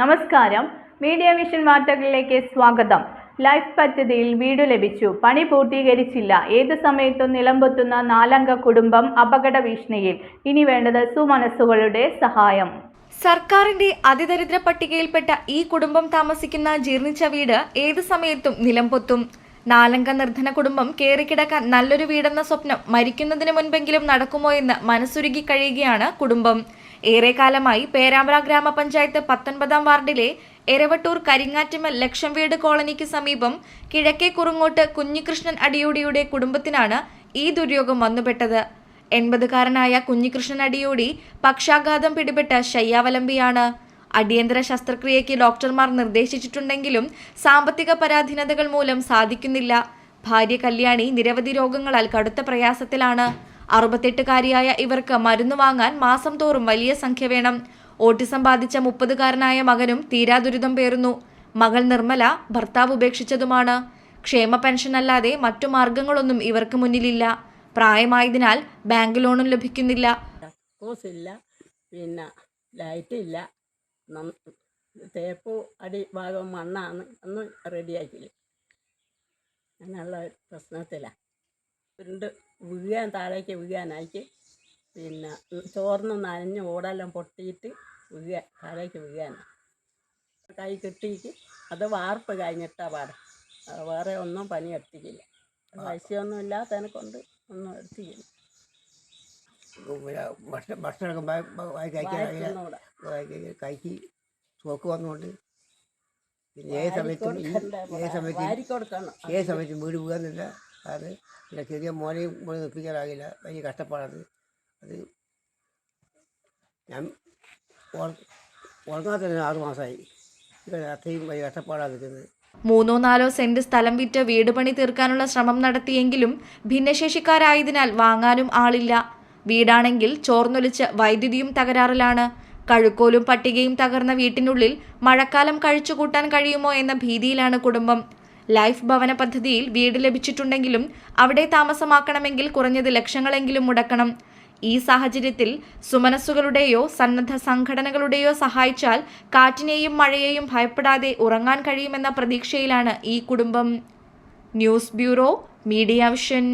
നമസ്കാരം. Media vision വാർത്തകളിലേക്ക് സ്വാഗതം. ലൈഫ് പദ്ധതിയിൽ വീട് ലഭിച്ചു. പണി പൂർത്തീകരിച്ചില്ല. ഏത് സമയത്തും നിലമ്പെത്തുന്ന നാലംഗ കുടുംബം അപകട ഭീഷണിയിൽ. ഇനി വേണ്ടത് സുമനസ്സുകളുടെ സഹായം. സർക്കാരിന്റെ അതിദരിദ്ര പട്ടികയിൽപ്പെട്ട ഈ കുടുംബം താമസിക്കുന്ന ജീർണിച്ച വീട് ഏത് സമയത്തും നിലംപൊത്തും. നാലംഗ നിർധന കുടുംബം കേറിക്കിടക്കാൻ നല്ലൊരു വീടെന്ന സ്വപ്നം മരിക്കുന്നതിന് മുൻപെങ്കിലും നടക്കുമോ എന്ന് മനസ്സുരുകി കഴിയുകയാണ് കുടുംബം. ഏറെക്കാലമായി പേരാമ്പ്ര ഗ്രാമപഞ്ചായത്ത് പത്തൊൻപതാം വാർഡിലെ എരവട്ടൂർ കരിങ്ങാറ്റുമൽ ലക്ഷം വീട് കോളനിക്ക് സമീപം കിഴക്കേ കുറുങ്ങോട്ട് കുഞ്ഞികൃഷ്ണൻ അടിയോടിയുടെ കുടുംബത്തിനാണ് ഈ ദുര്യോഗം വന്നുപെട്ടത്. എൺപതുകാരനായ കുഞ്ഞികൃഷ്ണൻ അടിയോടി പക്ഷാഘാതം പിടിപെട്ട ശയ്യാവലംബിയാണ് അടിയന്തര ശസ്ത്രക്രിയയ്ക്ക് ഡോക്ടർമാർ നിർദ്ദേശിച്ചിട്ടുണ്ടെങ്കിലും സാമ്പത്തിക പരാധീനതകൾ മൂലം സാധിക്കുന്നില്ല. ഭാര്യ കല്യാണി നിരവധി രോഗങ്ങളാൽ കടുത്ത പ്രയാസത്തിലാണ്. അറുപത്തെട്ടുകാരിയായ ഇവർക്ക് മരുന്ന് വാങ്ങാൻ മാസം തോറും വലിയ സംഖ്യ വേണം. ഓട്ടിസം ബാധിച്ച മുപ്പതുകാരനായ മകനും തീരാദുരിതം പേറുന്നു. മകൾ നിർമ്മല ഭർത്താവ് ഉപേക്ഷിച്ചതുമാണ്. ക്ഷേമ പെൻഷൻ അല്ലാതെ മറ്റു മാർഗങ്ങളൊന്നും ഇവർക്ക് മുന്നിലില്ല. പ്രായമായതിനാൽ ബാങ്ക് ലോണും ലഭിക്കുന്നില്ല. ഇല്ല പിന്നെ ലൈറ്റില്ല. ഇല്ല തേപ്പ് അടി ഭാഗം മണ്ണാണ്. ഒന്നും റെഡിയാക്കില്ല അങ്ങനെയുള്ള പ്രശ്നത്തിലാണ് ഉരുണ്ട് വീഴാൻ താഴേക്ക് വീഴാനായിട്ട്. പിന്നെ ചോർന്ന് നനഞ്ഞ് ഓടെല്ലാം പൊട്ടിയിട്ട് വീഴാൻ താഴേക്ക് വീഴാനാണ് കൈ കിട്ടിയിട്ട് അത് വാർപ്പ് കഴിഞ്ഞിട്ടാ പാടെ. അത് വേറെ ഒന്നും പണി എടുത്തിക്കില്ല പൈസയൊന്നും ഇല്ലാത്തതിനെ കൊണ്ട് ഒന്നും എടുത്തിക്കില്ല ഭക്ഷണം ഭക്ഷണമൊക്കെ കഴിക്കാൻ. കൈക്ക് ചോക്ക് വന്നുകൊണ്ട് പിന്നെ ഏത് സമയത്തും ഏത് സമയത്തും ഏത് സമയത്തും വീട് പോകാന്നില്ല അത് പിന്നെ ചെറിയ മോനെയും മോനെ നിർപ്പിക്കാനാകില്ല വലിയ കഷ്ടപ്പാടത് അത്. ഞാൻ ഉറങ്ങാത്ത ആറ് മാസമായി. അത്രയും വലിയ കഷ്ടപ്പാടാണ് നിൽക്കുന്നത്. മൂന്നോ നാലോ സെന്റ് സ്ഥലം വിറ്റ് വീട് പണി തീർക്കാനുള്ള ശ്രമം നടത്തിയെങ്കിലും ഭിന്നശേഷിക്കാരായതിനാൽ വാങ്ങാനും ആളില്ല. വീടാണെങ്കിൽ ചോർന്നൊലിച്ച് വൈദ്യുതിയും തകരാറിലാണ്. കഴുക്കോലും പട്ടികയും തകർന്ന വീട്ടിനുള്ളിൽ മഴക്കാലം കഴിച്ചുകൂട്ടാൻ കഴിയുമോ എന്ന ഭീതിയിലാണ് കുടുംബം. ലൈഫ് ഭവന പദ്ധതിയിൽ വീട് ലഭിച്ചിട്ടുണ്ടെങ്കിലും അവിടെ താമസമാക്കണമെങ്കിൽ കുറഞ്ഞത് ലക്ഷങ്ങളെങ്കിലും മുടക്കണം. ഈ സാഹചര്യത്തിൽ സുമനസ്സുകളുടെയോ സന്നദ്ധ സംഘടനകളുടെയോ സഹായിച്ചാൽ കാറ്റിനെയും മഴയെയും ഭയപ്പെടാതെ ഉറങ്ങാൻ കഴിയുമെന്ന പ്രതീക്ഷയിലാണ് ഈ കുടുംബം. News bureau media vision.